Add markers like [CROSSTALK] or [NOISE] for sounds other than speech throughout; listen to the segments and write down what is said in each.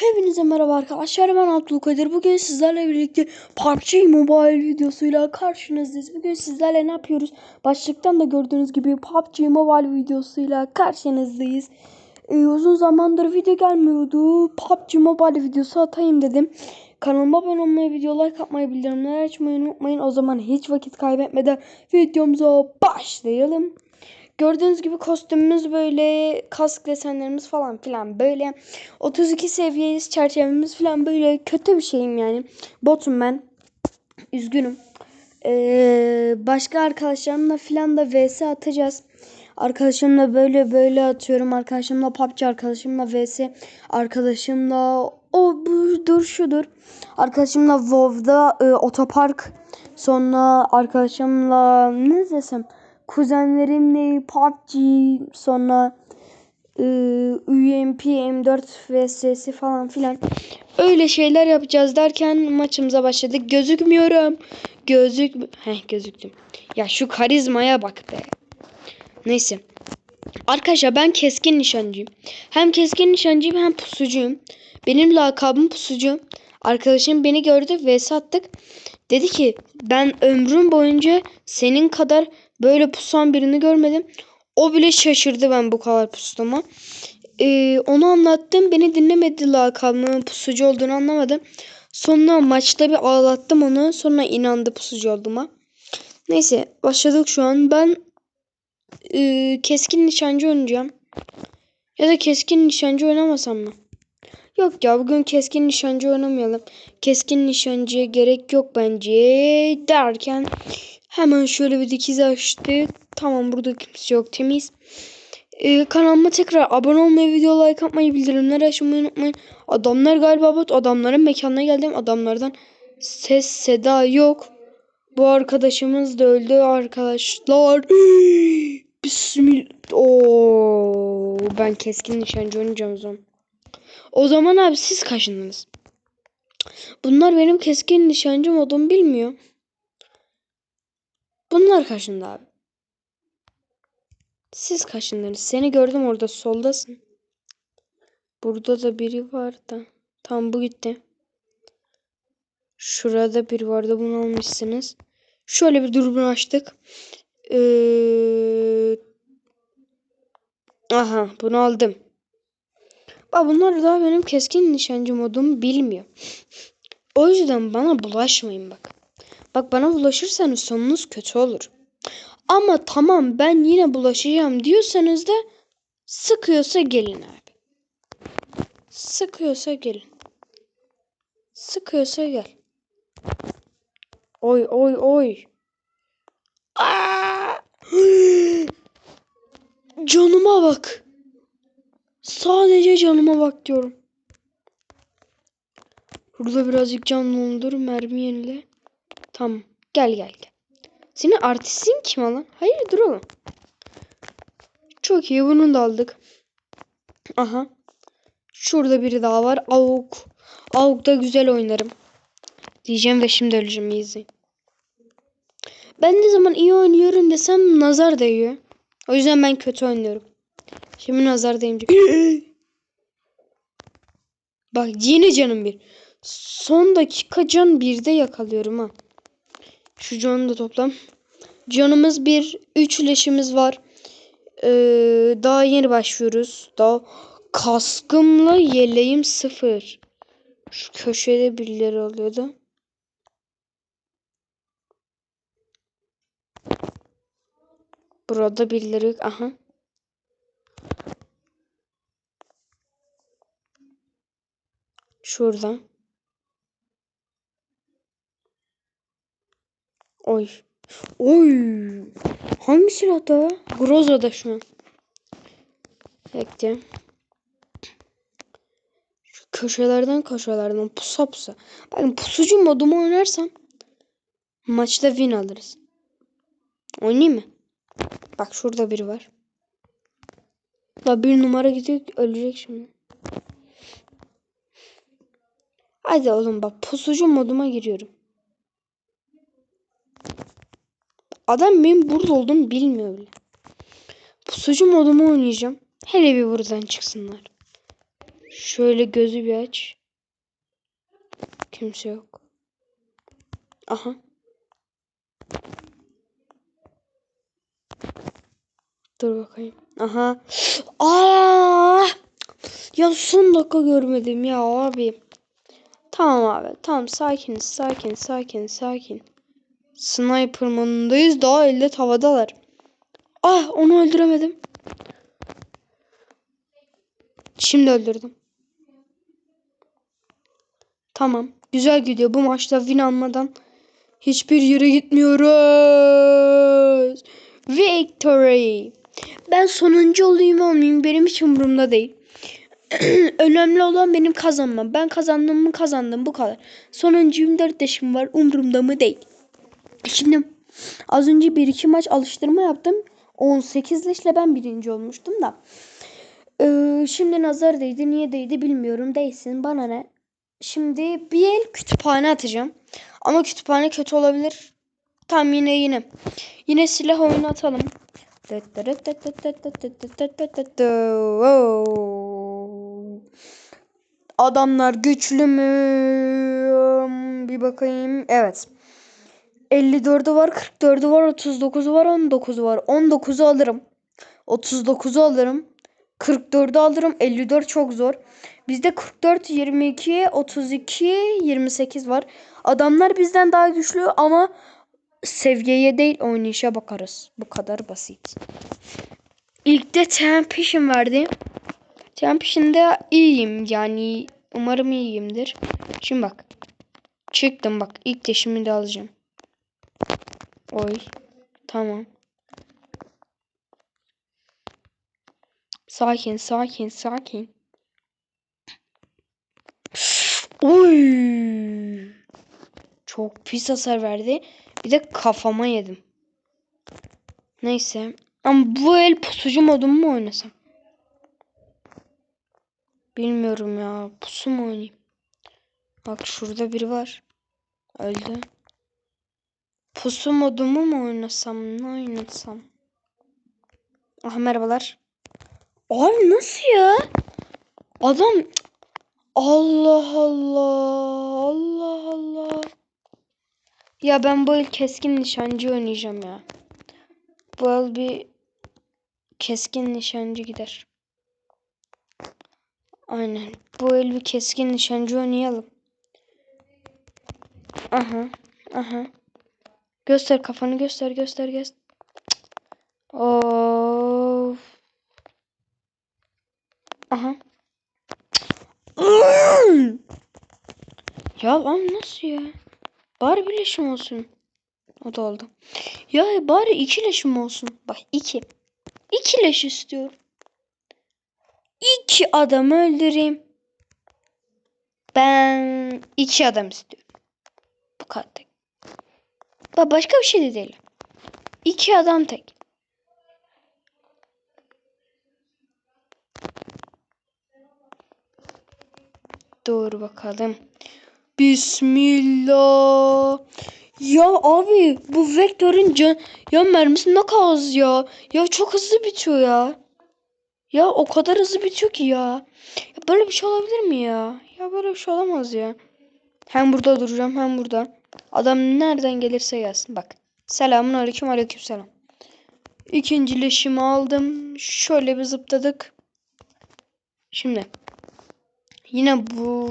Hepinize merhaba arkadaşlar ben Abdülkadir. Bugün sizlerle birlikte PUBG Mobile videosuyla karşınızdayız. Bugün sizlerle ne yapıyoruz? Başlıktan da gördüğünüz gibi PUBG Mobile videosuyla karşınızdayız. Ee, uzun zamandır video gelmiyordu. PUBG Mobile videosu atayım dedim. Kanalıma abone olmayı, video like atmayı, bildirimleri açmayı unutmayın. O zaman hiç vakit kaybetmeden videomuza başlayalım. Gördüğünüz gibi kostümümüz böyle, kask desenlerimiz falan filan böyle. 32 seviyeyiz, çerçevemiz falan böyle kötü bir şeyim yani. Botum ben. Üzgünüm. Ee, başka arkadaşlarımla filan da vs atacağız. Arkadaşımla böyle böyle atıyorum. Arkadaşımla PUBG, arkadaşımla vs, arkadaşımla o budur şudur. Arkadaşımla WoW'da e, otopark. Sonra arkadaşımla ne desem kuzenlerimle PUBG sonra e, UMP M4 vs falan filan öyle şeyler yapacağız derken maçımıza başladık. Gözükmüyorum. Gözük Heh gözüktüm. Ya şu karizmaya bak be. Neyse. Arkadaşlar ben keskin nişancıyım. Hem keskin nişancıyım hem pusucuyum. Benim lakabım pusucu. Arkadaşım beni gördü vs attık. Dedi ki ben ömrüm boyunca senin kadar böyle pusan birini görmedim. O bile şaşırdı ben bu kadar pustama. Ee, onu anlattım. Beni dinlemedi lakabımın pusucu olduğunu anlamadı. Sonra maçta bir ağlattım onu. Sonra inandı pusucu olduğuma. Neyse başladık şu an. Ben e, keskin nişancı oynayacağım. Ya da keskin nişancı oynamasam mı? Yok ya bugün keskin nişancı oynamayalım. Keskin nişancıya gerek yok bence derken hemen şöyle bir dikiz açtık. Tamam burada kimse yok temiz. Ee, kanalıma tekrar abone olmayı, video like atmayı, bildirimleri açmayı unutmayın. Adamlar galiba bot. Adamların mekanına geldim. Adamlardan ses seda yok. Bu arkadaşımız da öldü arkadaşlar. [GASPS] Bismillah. Oo, ben keskin nişancı oynayacağım o zaman. O zaman abi siz kaşındınız. Bunlar benim keskin nişancı modumu bilmiyor. Bunlar kaşındı abi. Siz kaşındınız. Seni gördüm orada soldasın. Burada da biri var da. Tamam bu gitti. Şurada biri vardı bunu almışsınız. Şöyle bir dürbün açtık. Ee... Aha bunu aldım. Bak bunlar daha benim keskin nişancı modumu bilmiyor. O yüzden bana bulaşmayın bak. Bak bana bulaşırsanız sonunuz kötü olur. Ama tamam ben yine bulaşacağım diyorsanız da sıkıyorsa gelin abi. Sıkıyorsa gelin. Sıkıyorsa gel. Oy oy oy. [GASPS] Canıma bak. Sadece canıma bak diyorum. Burada birazcık can doldur. Mermi yenile. Tamam. Gel gel gel. Senin artistin kim lan? Hayır dur oğlum. Çok iyi bunu da aldık. Aha. Şurada biri daha var. Avuk. Avuk'ta güzel oynarım. Diyeceğim ve şimdi öleceğim. İzleyin. Ben ne zaman iyi oynuyorum desem nazar değiyor. O yüzden ben kötü oynuyorum. Şimdi nazar değmeyecek. Bak yine canım bir. Son dakika can birde yakalıyorum ha. Şu canı da toplam. Canımız bir. Üç leşimiz var. Ee, daha yeni başlıyoruz. Daha kaskımla yeleğim sıfır. Şu köşede birileri oluyordu. Burada birileri aha. Şurada. Oy. Oy. Hangi silahta? Groza'da şu an. Bekle. Şu köşelerden köşelerden pusa pusa. Ben pusucu modumu oynarsam maçta win alırız. Oynayayım mı? Bak şurada biri var. La bir numara gidiyor ölecek şimdi. Hadi oğlum bak pusucu moduma giriyorum. Adam benim burada olduğumu bilmiyor bile. Pusucu modumu oynayacağım. Hele bir buradan çıksınlar. Şöyle gözü bir aç. Kimse yok. Aha. Dur bakayım. Aha. Aa! Ya son dakika görmedim ya abi. Tamam abi. Tamam sakin sakin sakin sakin. Sniper modundayız. Daha elde havadalar. Ah onu öldüremedim. Şimdi öldürdüm. Tamam. Güzel gidiyor. Bu maçta win almadan hiçbir yere gitmiyoruz. Victory. Ben sonuncu olayım olmayayım benim hiç umurumda değil. [CLEARS THROAT] Önemli olan benim kazanmam. Ben kazandım mı kazandım bu kadar. Sonuncuyum 4 yaşım var umurumda mı değil. Şimdi az önce bir iki maç alıştırma yaptım. 18 leşle ben birinci olmuştum da. Ee, şimdi nazar değdi. Niye değdi bilmiyorum. Değsin bana ne. Şimdi bir el kütüphane atacağım. Ama kütüphane kötü olabilir. Tam yine yine. Yine silah oyunu atalım. Adamlar güçlü mü? Bir bakayım. Evet. 54'ü var, 44'ü var, 39'u var, 19'u var. 19'u alırım. 39'u alırım. 44'ü alırım. 54 çok zor. Bizde 44, 22, 32, 28 var. Adamlar bizden daha güçlü ama seviyeye değil oynayışa bakarız. Bu kadar basit. İlk de Temptation verdi. Tempetion'da iyiyim yani umarım iyiyimdir. Şimdi bak. Çıktım bak. İlk deşimi de alacağım. Oy. Tamam. Sakin, sakin, sakin. Oy. Çok pis hasar verdi. Bir de kafama yedim. Neyse. Ama bu el pusucu modumu mu oynasam? Bilmiyorum ya. Pusu mu oynayayım? Bak şurada biri var. Öldü. Pusu modumu mu oynasam? Ne oynasam? Ah merhabalar. Abi nasıl ya? Adam Allah Allah Allah Allah. Ya ben bu el keskin nişancı oynayacağım ya. Bu el bir keskin nişancı gider. Aynen. Bu el bir keskin nişancı oynayalım. Aha. Aha. Göster kafanı göster göster göster. Of. Aha. ya lan nasıl ya? Bari bir leşim olsun. O da oldu. Ya bari iki leşim olsun. Bak iki. İki leş istiyorum. İki adam öldüreyim. Ben iki adam istiyorum. Bu kadar. Bak başka bir şey de değil. İki adam tek. Doğru bakalım. Bismillah. Ya abi bu vektörün can ya mermisi ne kadar az ya. Ya çok hızlı bitiyor ya. Ya o kadar hızlı bitiyor ki ya. ya. Böyle bir şey olabilir mi ya? Ya böyle bir şey olamaz ya. Hem burada duracağım hem burada. Adam nereden gelirse gelsin. Bak. Selamun aleyküm aleyküm selam. İkinci leşimi aldım. Şöyle bir zıpladık. Şimdi. Yine bu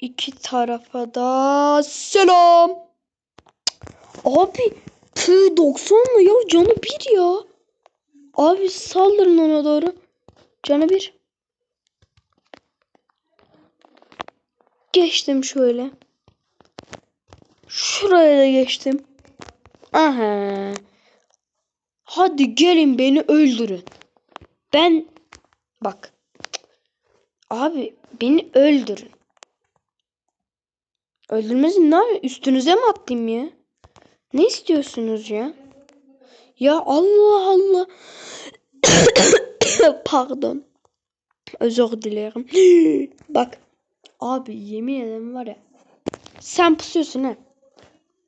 iki tarafa da selam. Abi P90 mı ya? Canı bir ya. Abi saldırın ona doğru. Canı bir. Geçtim şöyle. Şuraya da geçtim. Aha. Hadi gelin beni öldürün. Ben bak. Abi beni öldürün. Öldürmezin ne yapayım? Üstünüze mi atlayayım ya? Ne istiyorsunuz ya? Ya Allah Allah. [COUGHS] Pardon. Özür dilerim. Bak. Abi yemin ederim var ya. Sen pusuyorsun ha.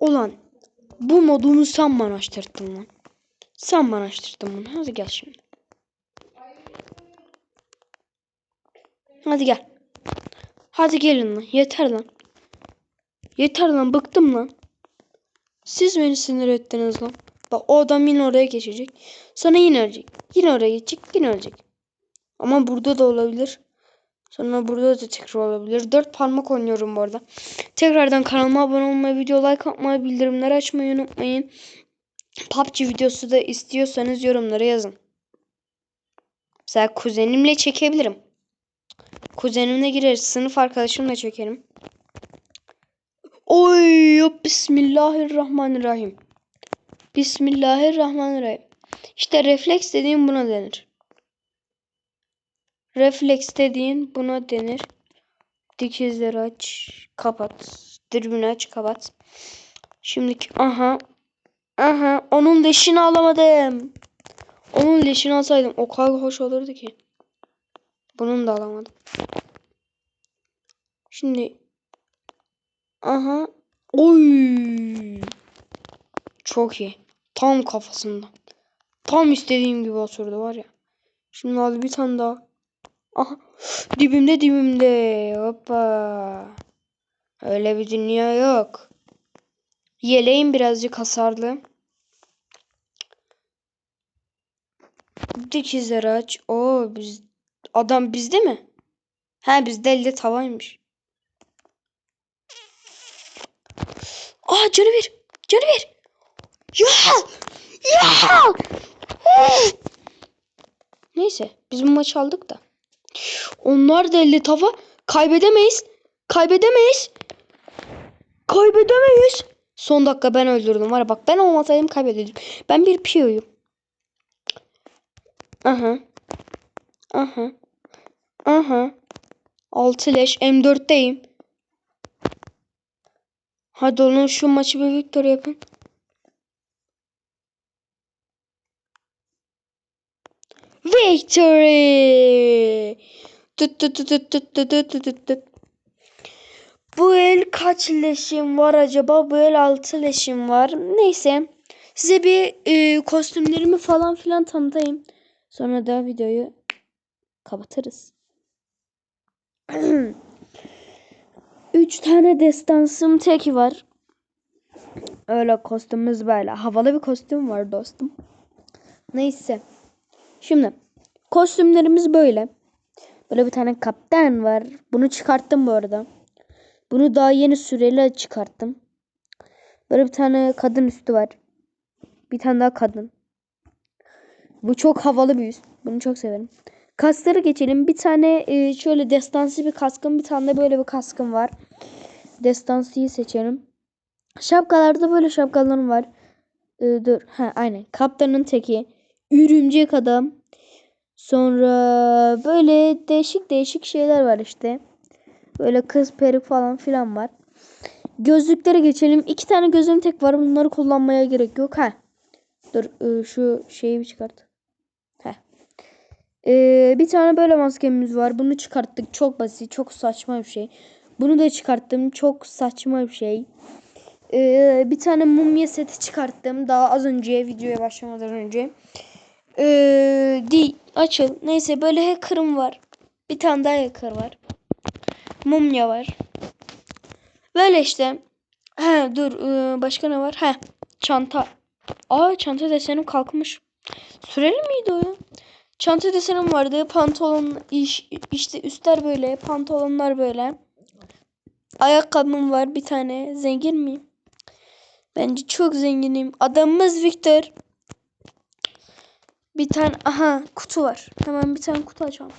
Ulan. Bu modunu sen bana açtırdın lan. Sen bana açtırdın bunu. Hadi gel şimdi. Hadi gel. Hadi gelin lan. Yeter lan. Yeter lan bıktım lan. Siz beni sinir ettiniz lan. Bak o adam yine oraya geçecek. Sonra yine ölecek. Yine oraya geçecek. Yine ölecek. Ama burada da olabilir. Sonra burada da tekrar olabilir. Dört parmak oynuyorum bu arada. Tekrardan kanalıma abone olmayı, video like atmayı, bildirimleri açmayı unutmayın. PUBG videosu da istiyorsanız yorumlara yazın. Mesela kuzenimle çekebilirim. Kuzenimle gireriz. Sınıf arkadaşımla çekerim. Oy Bismillahirrahmanirrahim. Bismillahirrahmanirrahim. İşte refleks dediğim buna denir. Refleks dediğin buna denir. Dikizleri aç, kapat. Dürbünü aç, kapat. Şimdiki aha. Aha onun leşini alamadım. Onun leşini alsaydım o kadar hoş olurdu ki. Bunun da alamadım. Şimdi aha oy çok iyi. Tam kafasından. Tam istediğim gibi oturdu var ya. Şimdi al bir tane daha. Aha dibimde dibimde. Hoppa. Öyle bir dünya yok. Yeleğim birazcık hasarlı. Dikizleri aç. Oo biz adam bizde mi? Ha bizde elde tavaymış. Aa canı bir. Canı bir. Ya! Ya! Neyse biz bu maçı aldık da. Onlar da elde tava. Kaybedemeyiz. Kaybedemeyiz. Kaybedemeyiz. Son dakika ben öldürdüm var bak ben olmasaydım kaybederdim. Ben bir piyoyum. Aha. Aha. Aha. 6 leş M4'teyim. Hadi oğlum şu maçı bir victory yapın. Victory! Bu el kaç leşim var acaba? Bu el 6 leşim var. Neyse. Size bir e, kostümlerimi falan filan tanıtayım. Sonra da videoyu kapatırız. [CLEARS THROAT] Üç tane destansım teki var. Öyle kostümümüz böyle. Havalı bir kostüm var dostum. Neyse. Şimdi kostümlerimiz böyle. Böyle bir tane kaptan var. Bunu çıkarttım bu arada. Bunu daha yeni süreli çıkarttım. Böyle bir tane kadın üstü var. Bir tane daha kadın. Bu çok havalı bir üst. Bunu çok severim. Kaskları geçelim. Bir tane e, şöyle destansı bir kaskım. Bir tane de böyle bir kaskım var. Destansıyı seçelim. Şapkalarda böyle şapkalarım var. E, dur. Ha aynen. Kaptanın teki. Örümcek adam. Sonra böyle değişik değişik şeyler var işte. Böyle kız peruk falan filan var. Gözlüklere geçelim. İki tane gözüm tek var. Bunları kullanmaya gerek yok. Ha. Dur e, şu şeyi bir çıkart. Heh. Ee, bir tane böyle maskemiz var. Bunu çıkarttık. Çok basit. Çok saçma bir şey. Bunu da çıkarttım. Çok saçma bir şey. Ee, bir tane mumya seti çıkarttım. Daha az önce videoya başlamadan önce. Ee, di açıl. Neyse böyle hacker'ım var. Bir tane daha hacker var. Mumya var. Böyle işte. He dur ee, başka ne var? He çanta. Aa çanta desenim kalkmış. Süreli miydi o ya? Çanta desenim vardı. Pantolon iş, işte üstler böyle. Pantolonlar böyle. Ayakkabım var bir tane. Zengin miyim? Bence çok zenginim. Adamımız Victor. Bir tane aha kutu var. Hemen bir tane kutu açalım.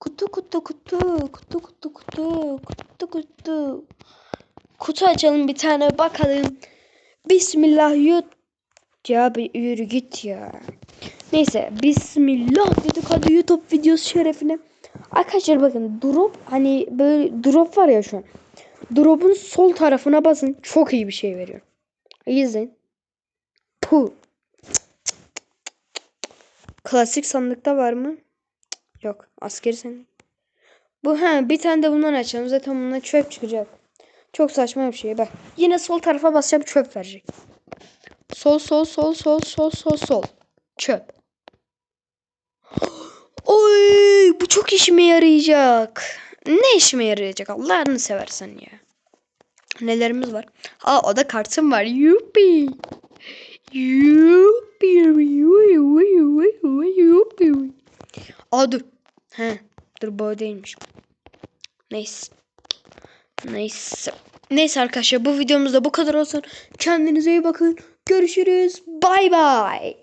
Kutu kutu kutu kutu kutu kutu kutu kutu. Kutu açalım bir tane bakalım. Bismillah yut. Ya bir yürü git ya. Neyse bismillah dedik hadi YouTube videosu şerefine. Arkadaşlar bakın drop hani böyle drop var ya şu an. Drop'un sol tarafına basın. Çok iyi bir şey veriyor. İzleyin. Puh. Klasik sandıkta var mı? Yok. Askeri sandık. Bu ha bir tane de bundan açalım. Zaten bundan çöp çıkacak. Çok saçma bir şey. Bak. Yine sol tarafa basacağım çöp verecek. Sol sol sol sol sol sol sol. Çöp. Oy bu çok işime yarayacak. Ne işime yarayacak Allah'ını seversen ya. Nelerimiz var? Aa o da kartım var. Yuppi. Yuppi. Aa dur. He. Dur o değilmiş. Neyse. Neyse. Neyse arkadaşlar bu videomuzda bu kadar olsun. Kendinize iyi bakın. Görüşürüz. Bay bay.